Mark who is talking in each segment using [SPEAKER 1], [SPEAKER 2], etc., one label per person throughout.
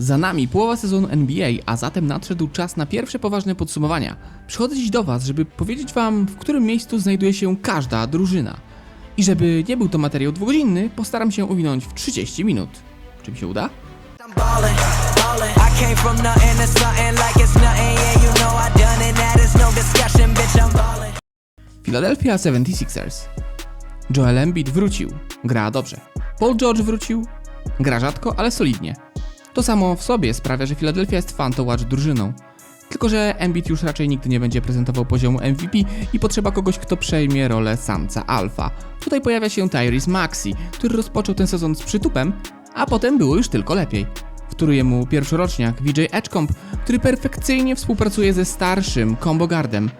[SPEAKER 1] Za nami połowa sezonu NBA, a zatem nadszedł czas na pierwsze poważne podsumowania. Przychodzę dziś do Was, żeby powiedzieć Wam, w którym miejscu znajduje się każda drużyna. I żeby nie był to materiał dwugodzinny, postaram się owinąć w 30 minut. Czy mi się uda?
[SPEAKER 2] No.
[SPEAKER 1] Philadelphia 76ers. Joel Embiid wrócił. Gra dobrze. Paul George wrócił. Gra rzadko, ale solidnie. To samo w sobie sprawia, że Philadelphia jest fan to watch drużyną. Tylko, że Embiid już raczej nigdy nie będzie prezentował poziomu MVP i potrzeba kogoś, kto przejmie rolę samca alfa. Tutaj pojawia się Tyrese Maxey, który rozpoczął ten sezon z przytupem, a potem było już tylko lepiej. Wtóruje mu pierwszoroczniak VJ Edgecomb, który perfekcyjnie współpracuje ze starszym combo guardem.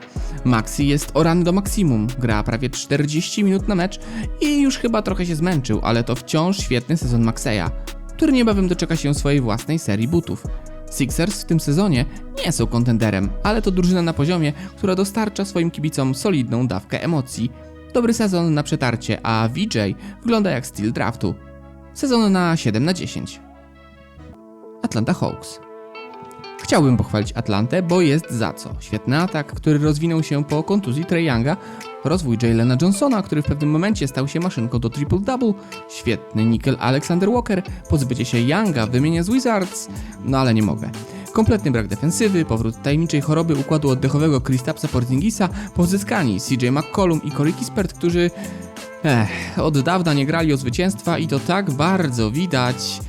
[SPEAKER 1] Maxi jest orany do maksimum, gra prawie 40 minut na mecz i już chyba trochę się zmęczył, ale to wciąż świetny sezon Maxeya, który niebawem doczeka się swojej własnej serii butów. Sixers w tym sezonie nie są kontenderem, ale to drużyna na poziomie, która dostarcza swoim kibicom solidną dawkę emocji. Dobry sezon na przetarcie, a VJ wygląda jak styl draftu. Sezon na 7 na 10. Atlanta Hawks. Chciałbym pochwalić Atlantę, bo jest za co. Świetny atak, który rozwinął się po kontuzji Trae Younga, rozwój Jalena Johnsona, który w pewnym momencie stał się maszynką do triple-double, świetny nickel Alexander Walker, pozbycie się Younga, wymienię z Wizards, no ale nie mogę. Kompletny brak defensywy, powrót tajemniczej choroby układu oddechowego Kristapsa Porzingisa, pozyskani CJ McCollum i Corey Kispert, którzy Ech, od dawna nie grali o zwycięstwa i to tak bardzo widać.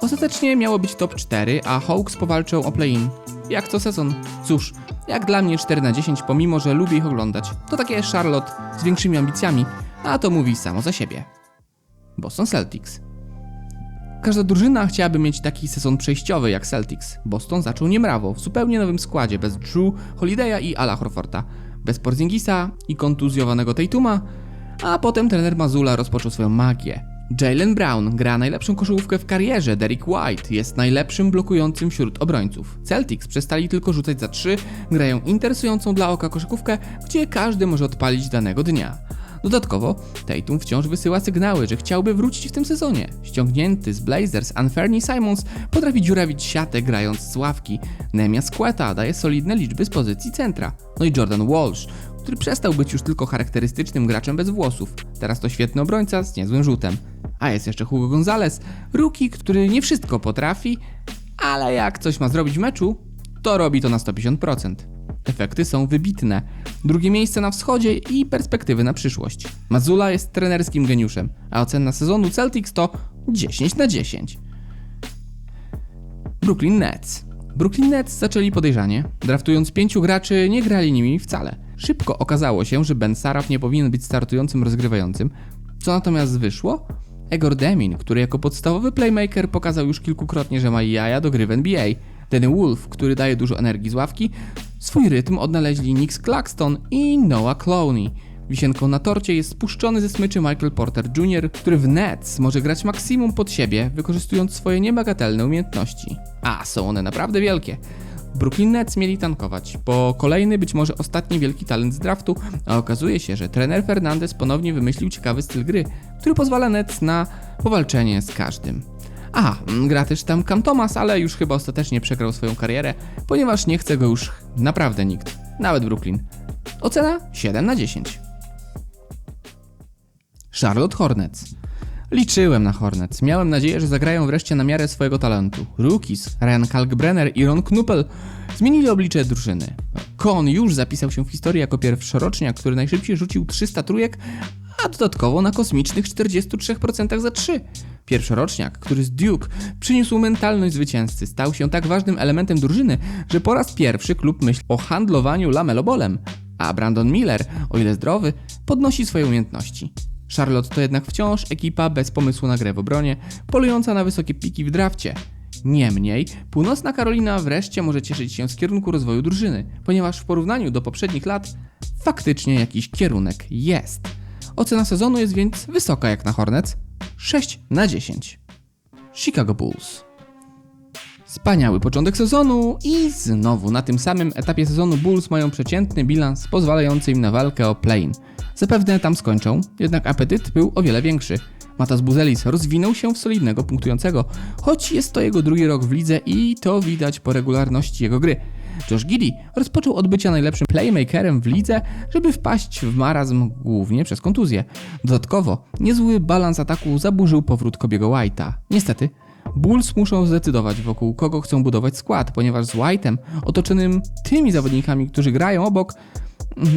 [SPEAKER 1] Ostatecznie miało być top 4, a Hawks powalczą o play-in. Jak co sezon. Cóż, jak dla mnie 4 na 10, pomimo że lubię ich oglądać. To takie Charlotte z większymi ambicjami, a to mówi samo za siebie. Boston Celtics. Każda drużyna chciałaby mieć taki sezon przejściowy jak Celtics. Boston zaczął niemrawo, w zupełnie nowym składzie, bez Drew, Holiday'a i Ala Horforta, bez Porzingisa i kontuzjowanego Tatuma, a potem trener Mazula rozpoczął swoją magię. Jalen Brown gra najlepszą koszykówkę w karierze, Derek White jest najlepszym blokującym wśród obrońców. Celtics przestali tylko rzucać za trzy, grają interesującą dla oka koszykówkę, gdzie każdy może odpalić danego dnia. Dodatkowo, Tatum wciąż wysyła sygnały, że chciałby wrócić w tym sezonie. Ściągnięty z Blazers Anferni Simons potrafi dziurawić siatę grając z ławki. Nemia Squeta daje solidne liczby z pozycji centra. No i Jordan Walsh, który przestał być już tylko charakterystycznym graczem bez włosów. Teraz to świetny obrońca z niezłym rzutem. A jest jeszcze Hugo Gonzalez, rookie, który nie wszystko potrafi, ale jak coś ma zrobić w meczu, to robi to na 150%. Efekty są wybitne. Drugie miejsce na wschodzie i perspektywy na przyszłość. Mazula jest trenerskim geniuszem, a ocena sezonu Celtics to 10 na 10. Brooklyn Nets. Brooklyn Nets zaczęli podejrzanie. Draftując pięciu graczy, nie grali nimi wcale. Szybko okazało się, że Ben Saraf nie powinien być startującym rozgrywającym. Co natomiast wyszło? Egor Demin, który jako podstawowy playmaker pokazał już kilkukrotnie, że ma jaja do gry w NBA. Danny Wolf, który daje dużo energii z ławki, swój rytm odnaleźli Nix Claxton i Noah Clowney. Wisienką na torcie jest spuszczony ze smyczy Michael Porter Jr., który w Nets może grać maksimum pod siebie, wykorzystując swoje niebagatelne umiejętności. A są one naprawdę wielkie. Brooklyn Nets mieli tankować, po kolejny być może ostatni wielki talent z draftu, a okazuje się, że trener Fernandez ponownie wymyślił ciekawy styl gry, który pozwala Nets na powalczenie z każdym. A, gra też tam Cam Thomas, ale już chyba ostatecznie przegrał swoją karierę, ponieważ nie chce go już naprawdę nikt, nawet Brooklyn. Ocena 7 na 10. Charlotte Hornets. Liczyłem na Hornets. Miałem nadzieję, że zagrają wreszcie na miarę swojego talentu. Rookies, Ryan Kalkbrenner i Ron Knuppel zmienili oblicze drużyny. Kon już zapisał się w historii jako pierwszoroczniak, który najszybciej rzucił 300 trójek, a dodatkowo na kosmicznych 43% za 3. Pierwszoroczniak, który z Duke przyniósł mentalność zwycięzcy, stał się tak ważnym elementem drużyny, że po raz pierwszy klub myśli o handlowaniu lamelobolem, a Brandon Miller, o ile zdrowy, podnosi swoje umiejętności. Charlotte to jednak wciąż ekipa bez pomysłu na grę w obronie, polująca na wysokie piki w drafcie. Niemniej, północna Karolina wreszcie może cieszyć się z kierunku rozwoju drużyny, ponieważ w porównaniu do poprzednich lat faktycznie jakiś kierunek jest. Ocena sezonu jest więc wysoka jak na Hornets 6 na 10. Chicago Bulls. Wspaniały początek sezonu i znowu na tym samym etapie sezonu Bulls mają przeciętny bilans pozwalający im na walkę o play-in. Zapewne tam skończą, jednak apetyt był o wiele większy. Matas Buzelis rozwinął się w solidnego punktującego, choć jest to jego drugi rok w lidze i to widać po regularności jego gry. Josh Giddy rozpoczął od bycia najlepszym playmakerem w lidze, żeby wpaść w marazm głównie przez kontuzję. Dodatkowo niezły balans ataku zaburzył powrót Kobiego White'a. Niestety, Bulls muszą zdecydować wokół kogo chcą budować skład, ponieważ z White'em otoczonym tymi zawodnikami, którzy grają obok,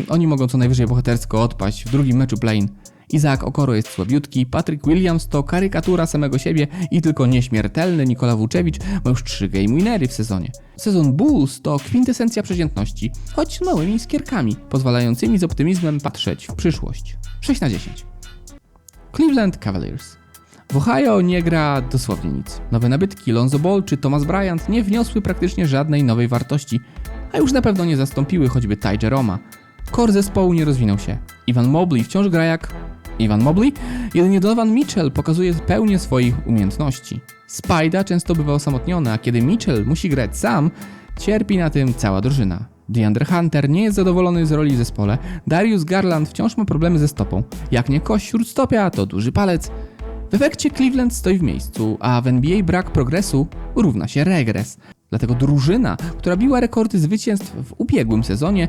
[SPEAKER 1] oni mogą co najwyżej bohatersko odpaść w drugim meczu play-in. Isaac Okoro jest słabiutki, Patrick Williams to karykatura samego siebie i tylko nieśmiertelny Nikola Vucevic ma już 3 game winery w sezonie. Sezon Bulls to kwintesencja przeciętności, choć małymi skierkami, pozwalającymi z optymizmem patrzeć w przyszłość. 6 na 10. Cleveland Cavaliers. W Ohio nie gra dosłownie nic. Nowe nabytki Lonzo Ball czy Thomas Bryant nie wniosły praktycznie żadnej nowej wartości, a już na pewno nie zastąpiły choćby Ty Jeroma. Core zespołu nie rozwinął się. Ivan Mobley wciąż gra jak Ivan Mobley, jedynie Donovan Mitchell pokazuje pełnię swoich umiejętności. Spida często bywa osamotniony, a kiedy Mitchell musi grać sam, cierpi na tym cała drużyna. DeAndre Hunter nie jest zadowolony z roli w zespole, Darius Garland wciąż ma problemy ze stopą. Jak nie kość śródstopia, to duży palec. W efekcie Cleveland stoi w miejscu, a w NBA brak progresu równa się regres. Dlatego drużyna, która biła rekordy zwycięstw w ubiegłym sezonie,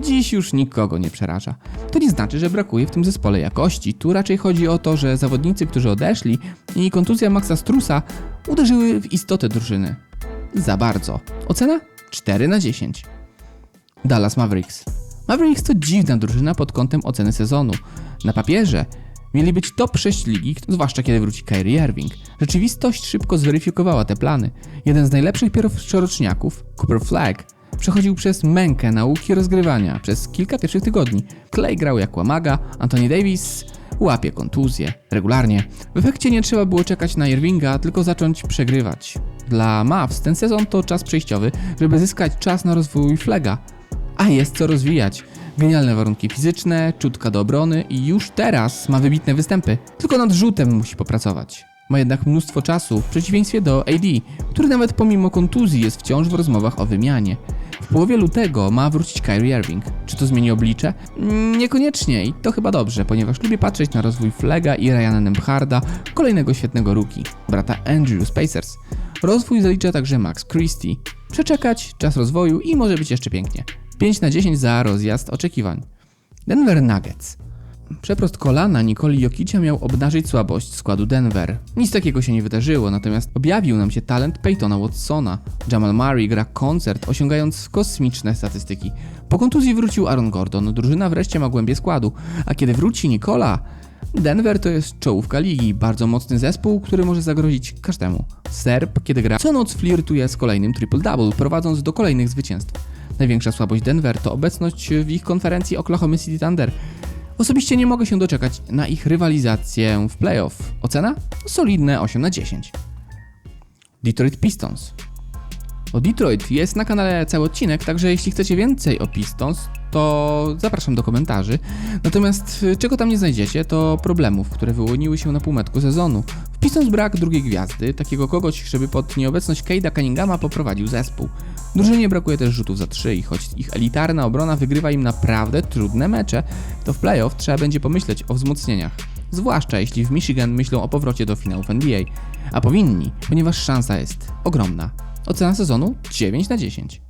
[SPEAKER 1] dziś już nikogo nie przeraża. To nie znaczy, że brakuje w tym zespole jakości. Tu raczej chodzi o to, że zawodnicy, którzy odeszli i kontuzja Maxa Strusa uderzyły w istotę drużyny. Za bardzo. Ocena 4 na 10. Dallas Mavericks. Mavericks to dziwna drużyna pod kątem oceny sezonu. Na papierze mieli być top 6 ligi, zwłaszcza kiedy wróci Kyrie Irving. Rzeczywistość szybko zweryfikowała te plany. Jeden z najlepszych pierwszoroczniaków, Cooper Flag, przechodził przez mękę nauki rozgrywania przez kilka pierwszych tygodni. Clay grał jak łamaga, Anthony Davis łapie kontuzje regularnie. W efekcie nie trzeba było czekać na Irvinga, tylko zacząć przegrywać. Dla Mavs ten sezon to czas przejściowy, żeby zyskać czas na rozwój Flaga. A jest co rozwijać. Genialne warunki fizyczne, czutka do obrony i już teraz ma wybitne występy. Tylko nad rzutem musi popracować. Ma jednak mnóstwo czasu, w przeciwieństwie do AD, który nawet pomimo kontuzji jest wciąż w rozmowach o wymianie. W połowie lutego ma wrócić Kyrie Irving. Czy to zmieni oblicze? Mm, Niekoniecznie i to chyba dobrze, ponieważ lubię patrzeć na rozwój Flega i Ryana Nembharda, kolejnego świetnego rookie, brata Andrew Spacers. Rozwój zalicza także Max Christie. Przeczekać, czas rozwoju i może być jeszcze pięknie. 5 na 10 za rozjazd oczekiwań. Denver Nuggets. Przeprost kolana Nikoli Jokicia miał obnażyć słabość składu Denver. Nic takiego się nie wydarzyło, natomiast objawił nam się talent Peytona Watsona. Jamal Murray gra koncert, osiągając kosmiczne statystyki. Po kontuzji wrócił Aaron Gordon, drużyna wreszcie ma głębię składu, a kiedy wróci Nikola, Denver to jest czołówka ligi, bardzo mocny zespół, który może zagrozić każdemu. Serb, kiedy gra, co noc flirtuje z kolejnym triple-double, prowadząc do kolejnych zwycięstw. Największa słabość Denver to obecność w ich konferencji Oklahoma City Thunder. Osobiście nie mogę się doczekać na ich rywalizację w playoff. Ocena? Solidne 8 na 10. Detroit Pistons. O Detroit jest na kanale cały odcinek, także jeśli chcecie więcej o Pistons, to zapraszam do komentarzy. Natomiast y, czego tam nie znajdziecie, to problemów, które wyłoniły się na półmetku sezonu. W Pistons brak drugiej gwiazdy, takiego kogoś, żeby pod nieobecność Cade'a Cunninghama poprowadził zespół. Drużynie brakuje też rzutów za 3 i choć ich elitarna obrona wygrywa im naprawdę trudne mecze, to w playoff trzeba będzie pomyśleć o wzmocnieniach. Zwłaszcza jeśli w Michigan myślą o powrocie do finałów NBA. A powinni, ponieważ szansa jest ogromna. Ocena sezonu 9 na 10.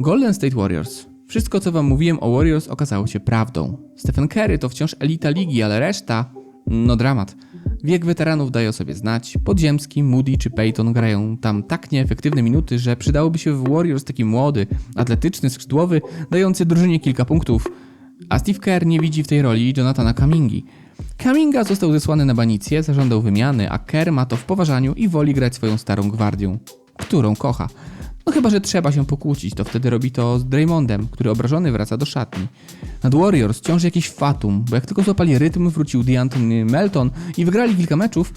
[SPEAKER 1] Golden State Warriors. Wszystko co wam mówiłem o Warriors okazało się prawdą. Stephen Curry to wciąż elita ligi, ale reszta no dramat. Wiek weteranów daje o sobie znać. Podziemski, Moody czy Peyton grają tam tak nieefektywne minuty, że przydałoby się w Warriors taki młody, atletyczny, skrzydłowy, dający drużynie kilka punktów. A Steve Kerr nie widzi w tej roli Jonathana Kamingi. Kaminga został zesłany na banicję, zażądał wymiany, a Kerr ma to w poważaniu i woli grać swoją starą gwardią, którą kocha. No chyba, że trzeba się pokłócić, to wtedy robi to z Draymondem, który obrażony wraca do szatni. Nad Warriors ciąży jakiś fatum, bo jak tylko złapali rytm, wrócił DeAntony Melton i wygrali kilka meczów,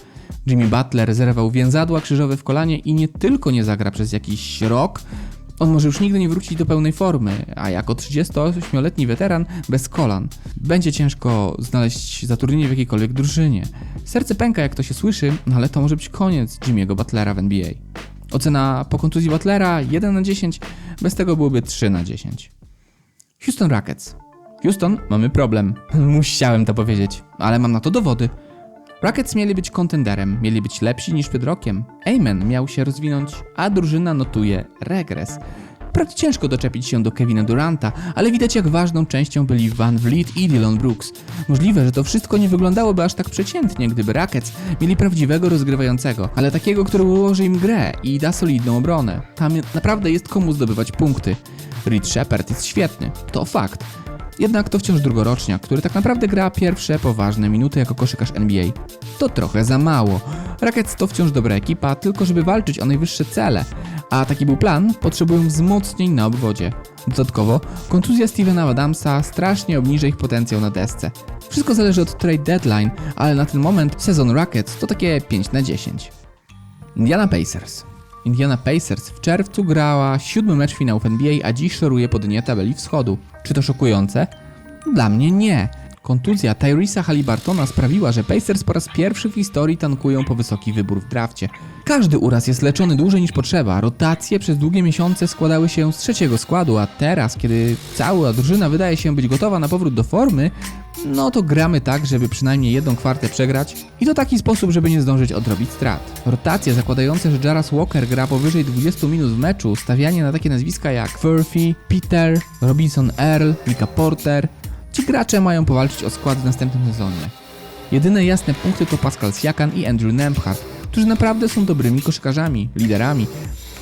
[SPEAKER 1] Jimmy Butler zerwał więzadła krzyżowe w kolanie i nie tylko nie zagra przez jakiś rok, on może już nigdy nie wrócić do pełnej formy, a jako 38-letni weteran bez kolan będzie ciężko znaleźć zatrudnienie w jakiejkolwiek drużynie. Serce pęka, jak to się słyszy, no ale to może być koniec Jimmy'ego Butlera w NBA. Ocena po kontuzji Butlera 1 na 10, bez tego byłoby 3 na 10. Houston Rockets. Houston, mamy problem. Musiałem to powiedzieć, ale mam na to dowody. Rockets mieli być kontenderem, mieli być lepsi niż przed rokiem. Amen miał się rozwinąć, a drużyna notuje regres. Wprawdzie ciężko doczepić się do Kevina Duranta, ale widać jak ważną częścią byli Van Vliet i Dylan Brooks. Możliwe, że to wszystko nie wyglądałoby aż tak przeciętnie, gdyby Rockets mieli prawdziwego rozgrywającego, ale takiego, który ułoży im grę i da solidną obronę. Tam naprawdę jest komu zdobywać punkty. Reed Shepard jest świetny, to fakt. Jednak to wciąż drugoroczniak, który tak naprawdę gra pierwsze poważne minuty jako koszykarz NBA. To trochę za mało. Rockets to wciąż dobra ekipa, tylko żeby walczyć o najwyższe cele. A taki był plan, potrzebują wzmocnień na obwodzie. Dodatkowo, kontuzja Stevena Adamsa strasznie obniży ich potencjał na desce. Wszystko zależy od trade deadline, ale na ten moment sezon Rockets to takie 5 na 10. Indiana Pacers. Indiana Pacers w czerwcu grała siódmy mecz finałów NBA, a dziś szoruje po dnie tabeli wschodu. Czy to szokujące? Dla mnie nie. Kontuzja Tyresa Halliburtona sprawiła, że Pacers po raz pierwszy w historii tankują po wysoki wybór w drafcie. Każdy uraz jest leczony dłużej niż potrzeba. Rotacje przez długie miesiące składały się z trzeciego składu, a teraz, kiedy cała drużyna wydaje się być gotowa na powrót do formy, no to gramy tak, żeby przynajmniej jedną kwartę przegrać i to taki sposób, żeby nie zdążyć odrobić strat. Rotacje zakładające, że Jaras Walker gra powyżej 20 minut w meczu, stawianie na takie nazwiska jak Furphy, Peter, Robinson Earl, Mika Porter, ci gracze mają powalczyć o skład w następnym sezonie. Jedyne jasne punkty to Pascal Siakan i Andrew Nemhart, którzy naprawdę są dobrymi koszykarzami, liderami,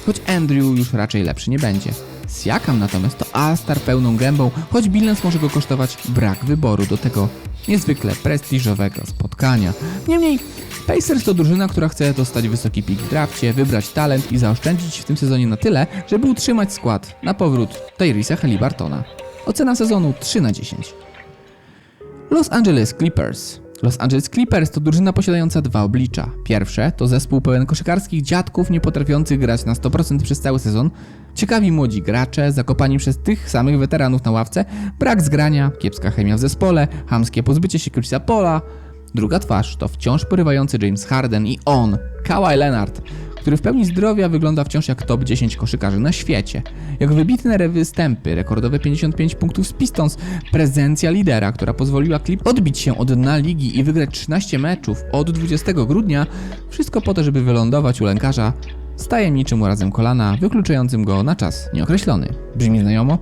[SPEAKER 1] choć Andrew już raczej lepszy nie będzie. Siakam natomiast to All-Star pełną gębą, choć bilans może go kosztować brak wyboru do tego niezwykle prestiżowego spotkania. Niemniej, Pacers to drużyna, która chce dostać wysoki pik w drafcie, wybrać talent i zaoszczędzić w tym sezonie na tyle, żeby utrzymać skład na powrót Tyrese Halliburtona. Ocena sezonu 3 na 10. Los Angeles Clippers. Los Angeles Clippers to drużyna posiadająca dwa oblicza. Pierwsze to zespół pełen koszykarskich dziadków nie potrafiących grać na 100% przez cały sezon, ciekawi młodzi gracze, zakopani przez tych samych weteranów na ławce, brak zgrania, kiepska chemia w zespole, hamskie pozbycie się Chrisa Pola. Druga twarz to wciąż porywający James Harden i on, Kawhi Leonard, który w pełni zdrowia wygląda wciąż jak top 10 koszykarzy na świecie. Jak wybitne występy, rekordowe 55 punktów z Pistons, prezencja lidera, która pozwoliła Clip odbić się od dna ligi i wygrać 13 meczów od 20 grudnia, wszystko po to, żeby wylądować u lękarza z tajemniczym urazem kolana, wykluczającym go na czas nieokreślony. Brzmi znajomo?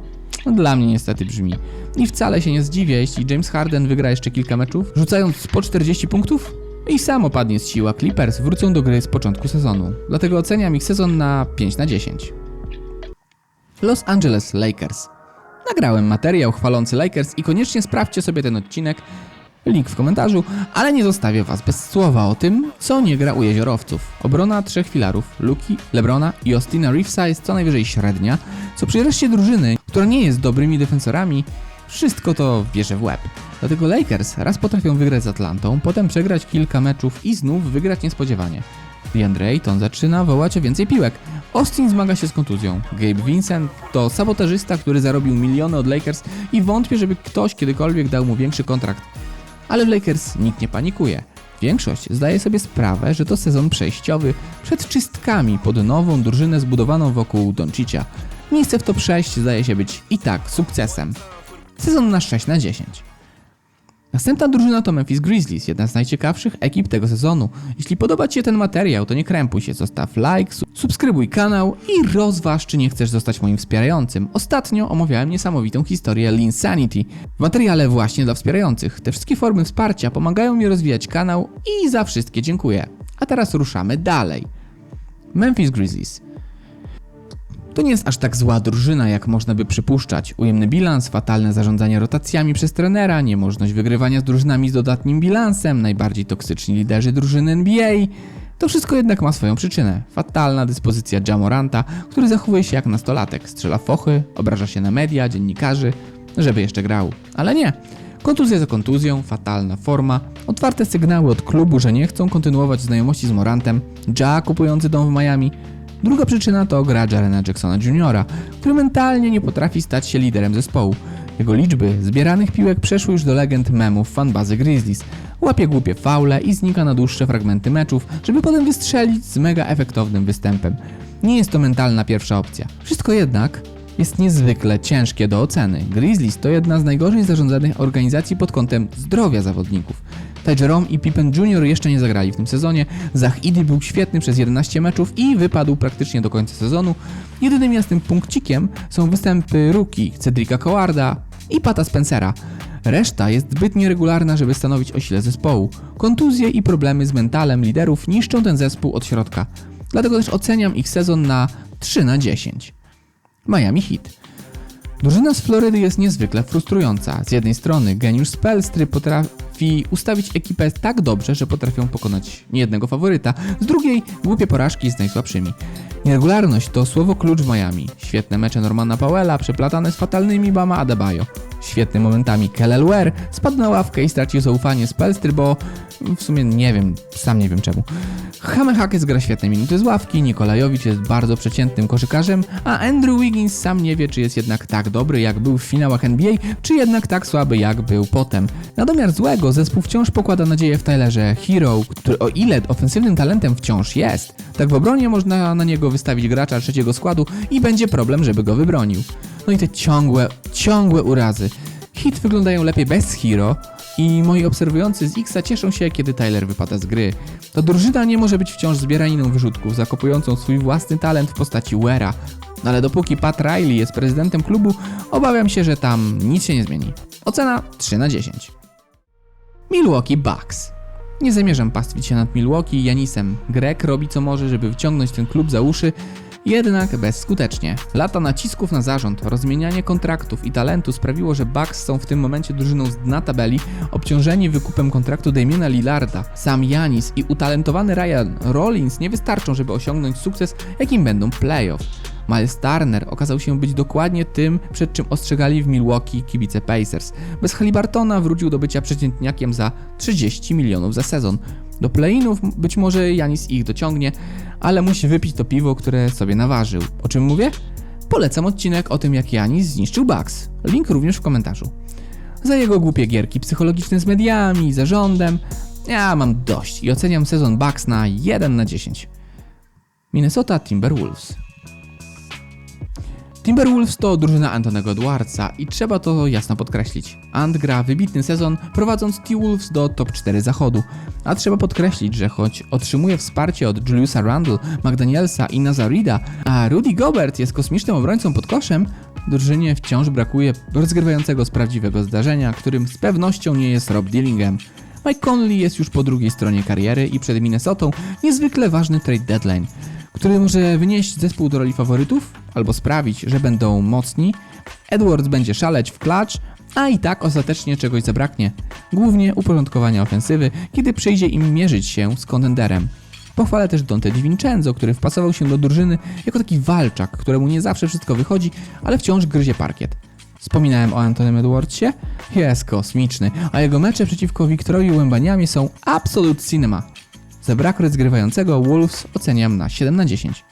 [SPEAKER 1] No, dla mnie niestety brzmi. I wcale się nie zdziwię, jeśli James Harden wygra jeszcze kilka meczów, rzucając po 40 punktów i sam opadnie z siła. Clippers wrócą do gry z początku sezonu. Dlatego oceniam ich sezon na 5 na 10. Los Angeles Lakers. Nagrałem materiał chwalący Lakers i koniecznie sprawdźcie sobie ten odcinek. Link w komentarzu, ale nie zostawię was bez słowa o tym, co nie gra u jeziorowców. Obrona trzech filarów, Luki, Lebrona i Austina Reevesa jest co najwyżej średnia, co przy reszcie drużyny, która nie jest dobrymi defensorami, wszystko to bierze w łeb. Dlatego Lakers raz potrafią wygrać z Atlantą, potem przegrać kilka meczów i znów wygrać niespodziewanie. DeAndre Ayton zaczyna wołać o więcej piłek. Austin zmaga się z kontuzją. Gabe Vincent to sabotażysta, który zarobił miliony od Lakers i wątpię, żeby ktoś kiedykolwiek dał mu większy kontrakt. Ale w Lakers nikt nie panikuje. Większość zdaje sobie sprawę, że to sezon przejściowy przed czystkami pod nową drużynę zbudowaną wokół Doncicia. Miejsce w top 6 zdaje się być i tak sukcesem. Sezon na 6 na 10. Następna drużyna to Memphis Grizzlies, jedna z najciekawszych ekip tego sezonu. Jeśli podoba Ci się ten materiał, to nie krępuj się, zostaw like, su- subskrybuj kanał i rozważ, czy nie chcesz zostać moim wspierającym. Ostatnio omawiałem niesamowitą historię Linsanity w materiale właśnie dla wspierających. Te wszystkie formy wsparcia pomagają mi rozwijać kanał i za wszystkie dziękuję. A teraz ruszamy dalej. Memphis Grizzlies. To nie jest aż tak zła drużyna, jak można by przypuszczać. Ujemny bilans, fatalne zarządzanie rotacjami przez trenera, niemożność wygrywania z drużynami z dodatnim bilansem, najbardziej toksyczni liderzy drużyny NBA. To wszystko jednak ma swoją przyczynę. Fatalna dyspozycja Jamoranta, który zachowuje się jak nastolatek. Strzela fochy, obraża się na media, dziennikarzy, żeby jeszcze grał. Ale nie. Kontuzja za kontuzją, fatalna forma, otwarte sygnały od klubu, że nie chcą kontynuować znajomości z Morantem, Ja kupujący dom w Miami, Druga przyczyna to gra Jarena Jacksona Jr., który mentalnie nie potrafi stać się liderem zespołu. Jego liczby zbieranych piłek przeszły już do legend memów fanbazy Grizzlies. Łapie głupie faule i znika na dłuższe fragmenty meczów, żeby potem wystrzelić z mega efektownym występem. Nie jest to mentalna pierwsza opcja. Wszystko jednak jest niezwykle ciężkie do oceny. Grizzlies to jedna z najgorzej zarządzanych organizacji pod kątem zdrowia zawodników. Ty Jerome i Pippen Jr. jeszcze nie zagrali w tym sezonie. Zach Edey był świetny przez 11 meczów i wypadł praktycznie do końca sezonu. Jedynym jasnym punkcikiem są występy rookie Cedrika Cowarda i Pata Spencera. Reszta jest zbyt nieregularna, żeby stanowić o sile zespołu. Kontuzje i problemy z mentalem liderów niszczą ten zespół od środka. Dlatego też oceniam ich sezon na 3 na 10. Miami Heat. Drużyna z Florydy jest niezwykle frustrująca. Z jednej strony geniusz Spelstry potrafi ustawić ekipę tak dobrze, że potrafią pokonać niejednego faworyta, z drugiej głupie porażki z najsłabszymi. Nieregularność to słowo klucz w Miami. Świetne mecze Normana Powella przeplatane z fatalnymi Bama Adebayo. Świetny momentami Kelel Ware spadł na ławkę i stracił zaufanie Spelstry, bo w sumie nie wiem, sam nie wiem czemu. Hame Hackett gra świetne minuty z ławki, Nikolajowicz jest bardzo przeciętnym koszykarzem, a Andrew Wiggins sam nie wie, czy jest jednak tak dobry, jak był w finałach NBA, czy jednak tak słaby, jak był potem. Na domiar złego zespół wciąż pokłada nadzieję w Tylerze Hero, który o ile ofensywnym talentem wciąż jest, tak w obronie można na niego wystawić gracza trzeciego składu i będzie problem, żeby go wybronił. No i te ciągłe, ciągłe urazy. Hit wyglądają lepiej bez Hero, i moi obserwujący z Xa cieszą się, kiedy Tyler wypada z gry. To drużyna nie może być wciąż zbieraniną wyrzutków, zakopującą swój własny talent w postaci Wera. No ale dopóki Pat Riley jest prezydentem klubu, obawiam się, że tam nic się nie zmieni. Ocena 3 na 10. Milwaukee Bucks. Nie zamierzam pastwić się nad Milwaukee Janisem. Grek robi co może, żeby wciągnąć ten klub za uszy, jednak bezskutecznie. Lata nacisków na zarząd, rozmienianie kontraktów i talentu sprawiło, że Bucks są w tym momencie drużyną z dna tabeli, obciążeni wykupem kontraktu Damiena Lillarda. Sam Janis i utalentowany Ryan Rollins nie wystarczą, żeby osiągnąć sukces, jakim będą playoff. Miles Turner okazał się być dokładnie tym, przed czym ostrzegali w Milwaukee kibice Pacers. Bez Halibartona wrócił do bycia przeciętniakiem za 30 milionów za sezon. Do play-inów być może Janis ich dociągnie, ale musi wypić to piwo, które sobie naważył. O czym mówię? Polecam odcinek o tym, jak Janis zniszczył Bucks. Link również w komentarzu. Za jego głupie gierki psychologiczne z mediami, zarządem, ja mam dość i oceniam sezon Bucks na 1 na 10. Minnesota Timberwolves. Timberwolves to drużyna Antonego Edwardsa i trzeba to jasno podkreślić. Ant gra wybitny sezon, prowadząc T-Wolves do top 4 zachodu. A trzeba podkreślić, że choć otrzymuje wsparcie od Juliusa Randle, McDanielsa i Nazarida, a Rudy Gobert jest kosmicznym obrońcą pod koszem, drużynie wciąż brakuje rozgrywającego z prawdziwego zdarzenia, którym z pewnością nie jest Rob Dillingham. Mike Conley jest już po drugiej stronie kariery i przed Minnesotą niezwykle ważny trade deadline – który może wynieść zespół do roli faworytów albo sprawić, że będą mocni. Edwards będzie szaleć w klacz, a i tak ostatecznie czegoś zabraknie. Głównie uporządkowania ofensywy, kiedy przyjdzie im mierzyć się z kontenderem. Pochwalę też Dante DiVincenzo, który wpasował się do drużyny jako taki walczak, któremu nie zawsze wszystko wychodzi, ale wciąż gryzie parkiet. Wspominałem o Antonym Edwardsie? Jest kosmiczny, a jego mecze przeciwko Wiktorowi Łębaniamie są absolut cinema. Za brak rozgrywającego Wolves oceniam na 7 na 10.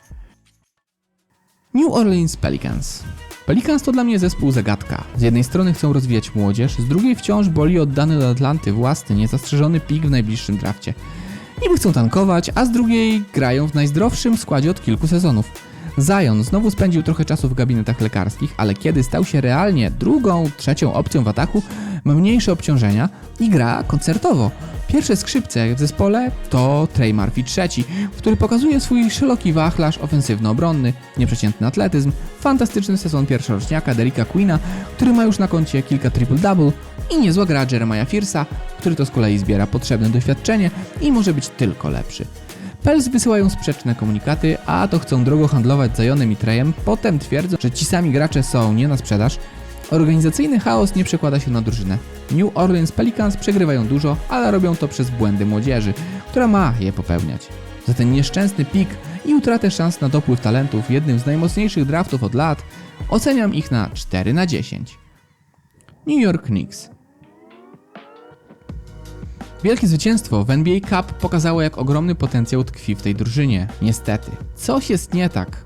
[SPEAKER 1] New Orleans Pelicans. Pelicans to dla mnie zespół zagadka. Z jednej strony chcą rozwijać młodzież, z drugiej wciąż boli oddany do Atlanty własny, niezastrzeżony pik w najbliższym drafcie. Niby chcą tankować, a z drugiej grają w najzdrowszym składzie od kilku sezonów. Zion znowu spędził trochę czasu w gabinetach lekarskich, ale kiedy stał się realnie drugą, trzecią opcją w ataku, ma mniejsze obciążenia i gra koncertowo. Pierwsze skrzypce w zespole to Trey Murphy III, który pokazuje swój szeroki wachlarz ofensywno-obronny, nieprzeciętny atletyzm, fantastyczny sezon pierwszoroczniaka Derricka Queena, który ma już na koncie kilka triple-double i niezła gra Jeremiah Fierce'a, który to z kolei zbiera potrzebne doświadczenie i może być tylko lepszy. Pels wysyłają sprzeczne komunikaty, a to chcą drogo handlować z Zionem i Trejem, potem twierdzą, że ci sami gracze są nie na sprzedaż, Organizacyjny chaos nie przekłada się na drużynę. New Orleans Pelicans przegrywają dużo, ale robią to przez błędy młodzieży, która ma je popełniać. Za ten nieszczęsny pik i utratę szans na dopływ talentów jednym z najmocniejszych draftów od lat oceniam ich na 4 na 10. New York Knicks Wielkie zwycięstwo w NBA Cup pokazało jak ogromny potencjał tkwi w tej drużynie. Niestety, coś jest nie tak.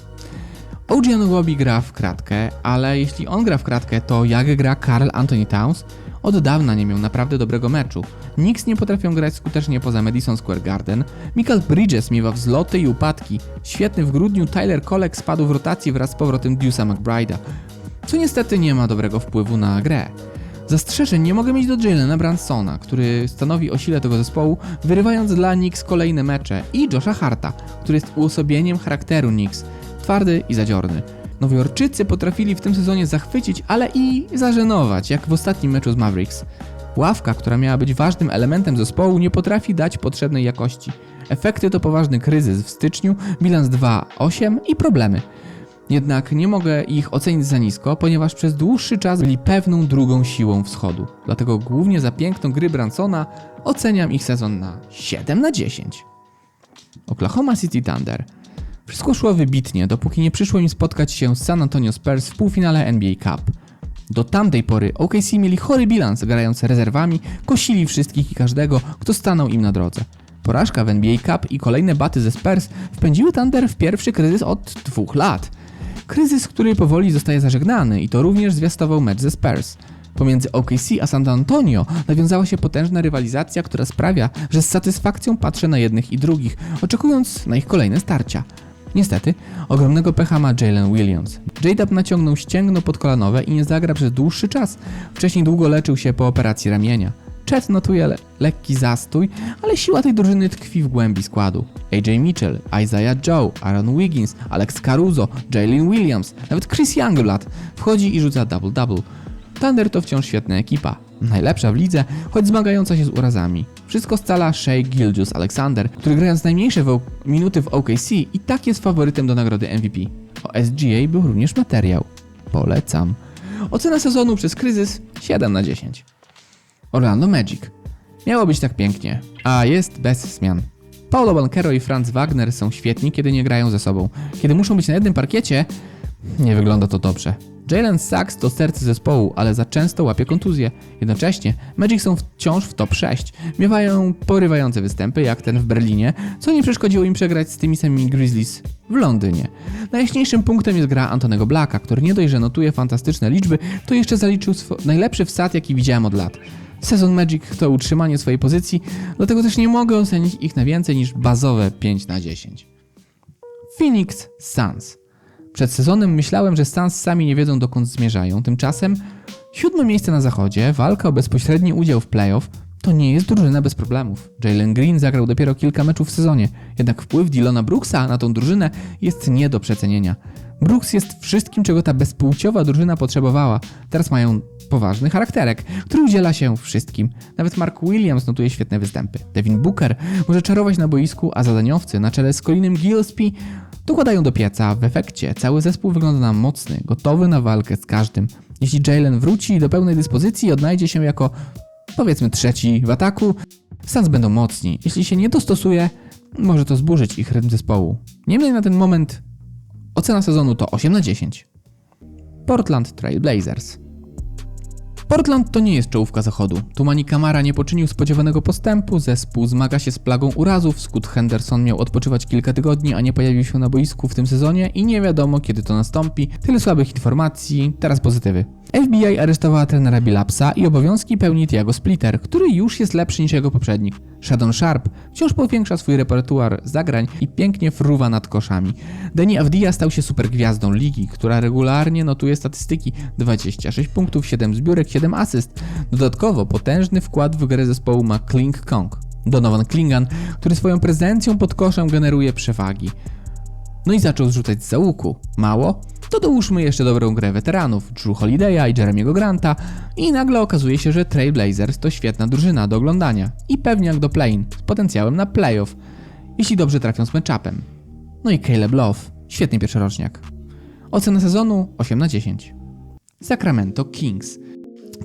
[SPEAKER 1] OG Anunobi gra w kratkę, ale jeśli on gra w kratkę, to jak gra Carl Anthony Towns? Od dawna nie miał naprawdę dobrego meczu. Knicks nie potrafią grać skutecznie poza Madison Square Garden. Michael Bridges miewa wzloty i upadki. Świetny w grudniu Tyler Kolek spadł w rotacji wraz z powrotem Deuce'a McBride'a, co niestety nie ma dobrego wpływu na grę. Zastrzeżeń nie mogę mieć do Jalena Bransona, który stanowi o sile tego zespołu, wyrywając dla Knicks kolejne mecze, i Josha Harta, który jest uosobieniem charakteru Knicks, twardy i zadziorny. Nowojorczycy potrafili w tym sezonie zachwycić, ale i zażenować, jak w ostatnim meczu z Mavericks. Ławka, która miała być ważnym elementem zespołu, nie potrafi dać potrzebnej jakości. Efekty to poważny kryzys w styczniu, bilans 2-8 i problemy. Jednak nie mogę ich ocenić za nisko, ponieważ przez dłuższy czas byli pewną drugą siłą wschodu. Dlatego głównie za piękną gry Bransona oceniam ich sezon na 7 na 10. Oklahoma City Thunder. Wszystko szło wybitnie, dopóki nie przyszło im spotkać się z San Antonio Spurs w półfinale NBA Cup. Do tamtej pory OKC mieli chory bilans, grając rezerwami, kosili wszystkich i każdego, kto stanął im na drodze. Porażka w NBA Cup i kolejne baty ze Spurs wpędziły Thunder w pierwszy kryzys od dwóch lat. Kryzys, który powoli zostaje zażegnany i to również zwiastował mecz ze Spurs. Pomiędzy OKC a San Antonio nawiązała się potężna rywalizacja, która sprawia, że z satysfakcją patrzę na jednych i drugich, oczekując na ich kolejne starcia. Niestety, ogromnego pecha ma Jalen Williams. J-Dub naciągnął ścięgno podkolanowe i nie zagra przez dłuższy czas. Wcześniej długo leczył się po operacji ramienia. Chet notuje le lekki zastój, ale siła tej drużyny tkwi w głębi składu. AJ Mitchell, Isaiah Joe, Aaron Wiggins, Alex Caruso, Jalen Williams, nawet Chris Youngblood wchodzi i rzuca double-double. Thunder to wciąż świetna ekipa. Najlepsza w lidze, choć zmagająca się z urazami. Wszystko scala Shea Gilgius Alexander, który grając najmniejsze minuty w OKC i tak jest faworytem do nagrody MVP. O SGA był również materiał. Polecam. Ocena sezonu przez kryzys 7 na 10. Orlando Magic. Miało być tak pięknie, a jest bez zmian. Paulo Banquero i Franz Wagner są świetni, kiedy nie grają ze sobą. Kiedy muszą być na jednym parkiecie, nie wygląda to dobrze. Jalen Sachs to serce zespołu, ale za często łapie kontuzję. Jednocześnie Magic są wciąż w top 6. Miewają porywające występy, jak ten w Berlinie, co nie przeszkodziło im przegrać z tymi samymi Grizzlies w Londynie. Najjaśniejszym punktem jest gra Antonego Blacka, który nie dość, że notuje fantastyczne liczby, to jeszcze zaliczył najlepszy wsad, jaki widziałem od lat. Sezon Magic to utrzymanie swojej pozycji, dlatego też nie mogę ocenić ich na więcej niż bazowe 5 na 10. Phoenix Suns. Przed sezonem myślałem, że Suns sami nie wiedzą dokąd zmierzają. Tymczasem siódme miejsce na zachodzie, walka o bezpośredni udział w playoff to nie jest drużyna bez problemów. Jalen Green zagrał dopiero kilka meczów w sezonie, jednak wpływ Dylona Brooksa na tą drużynę jest nie do przecenienia. Brooks jest wszystkim, czego ta bezpłciowa drużyna potrzebowała. Teraz mają poważny charakterek, który udziela się wszystkim. Nawet Mark Williams notuje świetne występy. Devin Booker może czarować na boisku, a zadaniowcy na czele z Colinem Gillespie dokładają do pieca. W efekcie cały zespół wygląda na mocny, gotowy na walkę z każdym. Jeśli Jalen wróci do pełnej dyspozycji odnajdzie się jako powiedzmy trzeci w ataku, Suns będą mocni. Jeśli się nie dostosuje, może to zburzyć ich rytm zespołu. Niemniej na ten moment ocena sezonu to 8 na 10. Portland Trail Blazers. Portland to nie jest czołówka zachodu. Tumani Kamara nie poczynił spodziewanego postępu, zespół zmaga się z plagą urazów, Scott Henderson miał odpoczywać kilka tygodni, a nie pojawił się na boisku w tym sezonie i nie wiadomo kiedy to nastąpi. Tyle słabych informacji, teraz pozytywy. FBI aresztowała trenera Billapsa i obowiązki pełni Tiago Splitter, który już jest lepszy niż jego poprzednik. Shadon Sharp wciąż powiększa swój repertuar zagrań i pięknie fruwa nad koszami. Deni Avdia stał się supergwiazdą ligi, która regularnie notuje statystyki 26 punktów, 7 zbiórek, 7 asyst. Dodatkowo potężny wkład w grę zespołu ma Kling Kong. Donovan Klingan, który swoją prezencją pod koszem generuje przewagi. No i zaczął zrzucać z załuku. Mało? To dołóżmy jeszcze dobrą grę weteranów, Drew Holiday'a i Jeremiego Granta i nagle okazuje się, że Trailblazers to świetna drużyna do oglądania i pewniak do play-in z potencjałem na playoff, jeśli dobrze trafią z matchupem. No i Caleb Love, świetny pierwszoroczniak. Ocena sezonu 8 na 10. Sacramento Kings.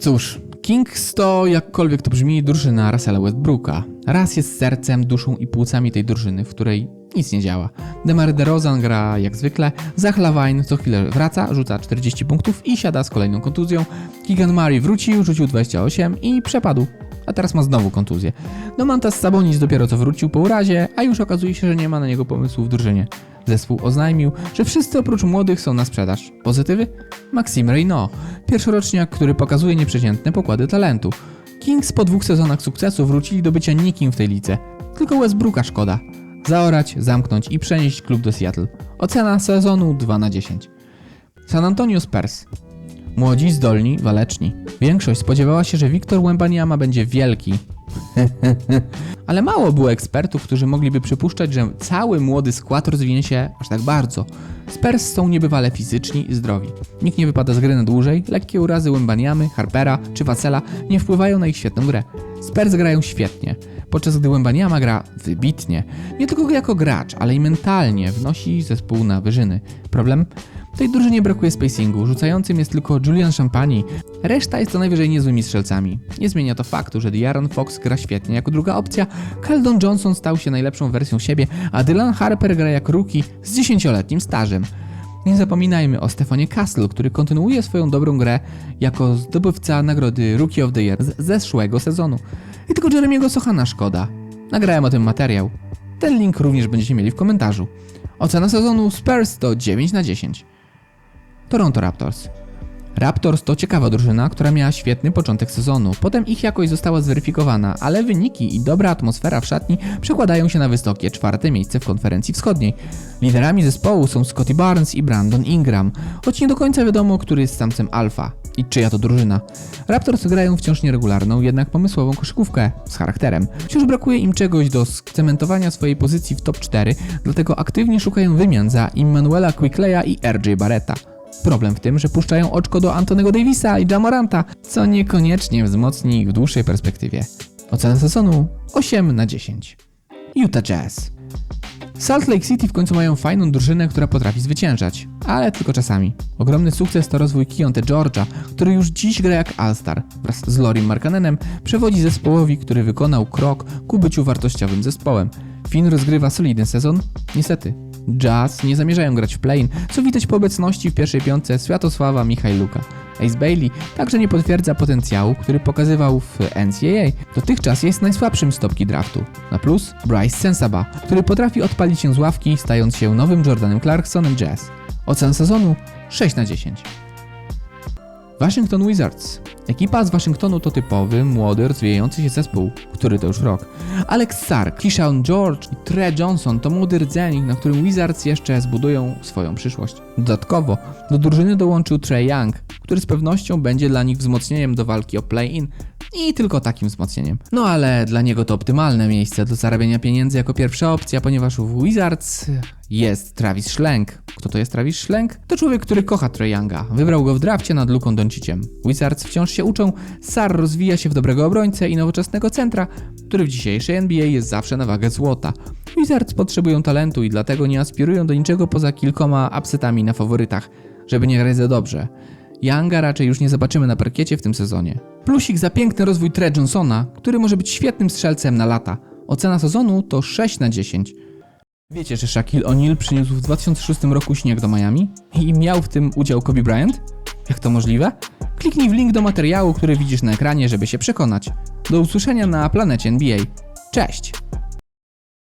[SPEAKER 1] Cóż, Kings to, jakkolwiek to brzmi, drużyna Russella Westbrooka. Raz jest sercem, duszą i płucami tej drużyny, w której nic nie działa. Demar DeRozan gra jak zwykle, Zach Lavine co chwilę wraca, rzuca 40 punktów i siada z kolejną kontuzją. Keegan Murray wrócił, rzucił 28 i przepadł. A teraz ma znowu kontuzję. Domantas Sabonis dopiero co wrócił po urazie, a już okazuje się, że nie ma na niego pomysłu w drużynie. Zespół oznajmił, że wszyscy oprócz młodych są na sprzedaż. Pozytywy? Maxime Reynaud, pierwszoroczniak, który pokazuje nieprzeciętne pokłady talentu. Kings po dwóch sezonach sukcesu wrócili do bycia nikim w tej lidze. Tylko Westbrooka szkoda. Zaorać, zamknąć i przenieść klub do Seattle. Ocena sezonu 2 na 10. San Antonio Spurs. Młodzi, zdolni, waleczni. Większość spodziewała się, że Wiktor Wembaniama będzie wielki. Ale mało było ekspertów, którzy mogliby przypuszczać, że cały młody skład rozwinie się aż tak bardzo. Spurs są niebywale fizyczni i zdrowi. Nikt nie wypada z gry na dłużej, lekkie urazy Wembaniamy, Harpera czy Wacela nie wpływają na ich świetną grę. Spurs grają świetnie, podczas gdy Wembaniama gra wybitnie. Nie tylko jako gracz, ale i mentalnie wnosi zespół na wyżyny. Problem? Tej drużynie brakuje spacingu, rzucającym jest tylko Julian Champani. Reszta jest co najwyżej niezłymi strzelcami. Nie zmienia to faktu, że De'Aaron Fox gra świetnie jako druga opcja, Keldon Johnson stał się najlepszą wersją siebie, a Dylan Harper gra jak rookie z 10-letnim stażem. Nie zapominajmy o Stefanie Castle, który kontynuuje swoją dobrą grę jako zdobywca nagrody Rookie of the Year z zeszłego sezonu. I tylko Jeremiego Sochana szkoda. Nagrałem o tym materiał. Ten link również będziecie mieli w komentarzu. Ocena sezonu Spurs to 9 na 10. Toronto Raptors. Raptors to ciekawa drużyna, która miała świetny początek sezonu. Potem ich jakość została zweryfikowana, ale wyniki i dobra atmosfera w szatni przekładają się na wysokie czwarte miejsce w konferencji wschodniej. Liderami zespołu są Scotty Barnes i Brandon Ingram, choć nie do końca wiadomo, który jest samcem alfa i czyja to drużyna. Raptors grają wciąż nieregularną, jednak pomysłową koszykówkę z charakterem. Wciąż brakuje im czegoś do scementowania swojej pozycji w top 4, dlatego aktywnie szukają wymian za Immanuela Quickleya i RJ Barretta. Problem w tym, że puszczają oczko do Antonego Davisa i Jamoranta, co niekoniecznie wzmocni ich w dłuższej perspektywie. Ocena sezonu 8 na 10. Utah Jazz. Salt Lake City w końcu mają fajną drużynę, która potrafi zwyciężać, ale tylko czasami. Ogromny sukces to rozwój Kionte Georgia, który już dziś gra jak All-Star. Wraz z Lorim Markanenem przewodzi zespołowi, który wykonał krok ku byciu wartościowym zespołem. Finn rozgrywa solidny sezon? Niestety. Jazz nie zamierzają grać w play-in, co widać po obecności w pierwszej piątce Światosława Michajluka. Ace Bailey także nie potwierdza potencjału, który pokazywał w NCAA. Dotychczas jest najsłabszym stopki draftu. Na plus Bryce Sensaba, który potrafi odpalić się z ławki, stając się nowym Jordanem Clarksonem Jazz. Ocen sezonu 6 na 10. Washington Wizards. Ekipa z Waszyngtonu to typowy, młody, rozwijający się zespół, który to już rok. Alex Sark, Keyshawn George i Tre Johnson to młody rdzennik, na którym Wizards jeszcze zbudują swoją przyszłość. Dodatkowo do drużyny dołączył Trey Young, który z pewnością będzie dla nich wzmocnieniem do walki o play-in i tylko takim wzmocnieniem. No ale dla niego to optymalne miejsce do zarabiania pieniędzy jako pierwsza opcja, ponieważ w Wizards jest Travis Schlenk. Kto to jest Travis Schlenk? To człowiek, który kocha Trae Younga. Wybrał go w drafcie nad Luką Donciciem. Wizards wciąż się uczą, Sar rozwija się w dobrego obrońcę i nowoczesnego centra, który w dzisiejszej NBA jest zawsze na wagę złota. Wizards potrzebują talentu i dlatego nie aspirują do niczego poza kilkoma upsetami na faworytach, żeby nie grać za dobrze. Younga raczej już nie zobaczymy na parkiecie w tym sezonie. Plusik za piękny rozwój Tre Johnsona, który może być świetnym strzelcem na lata. Ocena sezonu to 6 na 10. Wiecie, że Shaquille O'Neal przyniósł w 2006 roku śnieg do Miami? I miał w tym udział Kobe Bryant? Jak to możliwe? Kliknij w link do materiału, który widzisz na ekranie, żeby się przekonać. Do usłyszenia na planecie NBA. Cześć!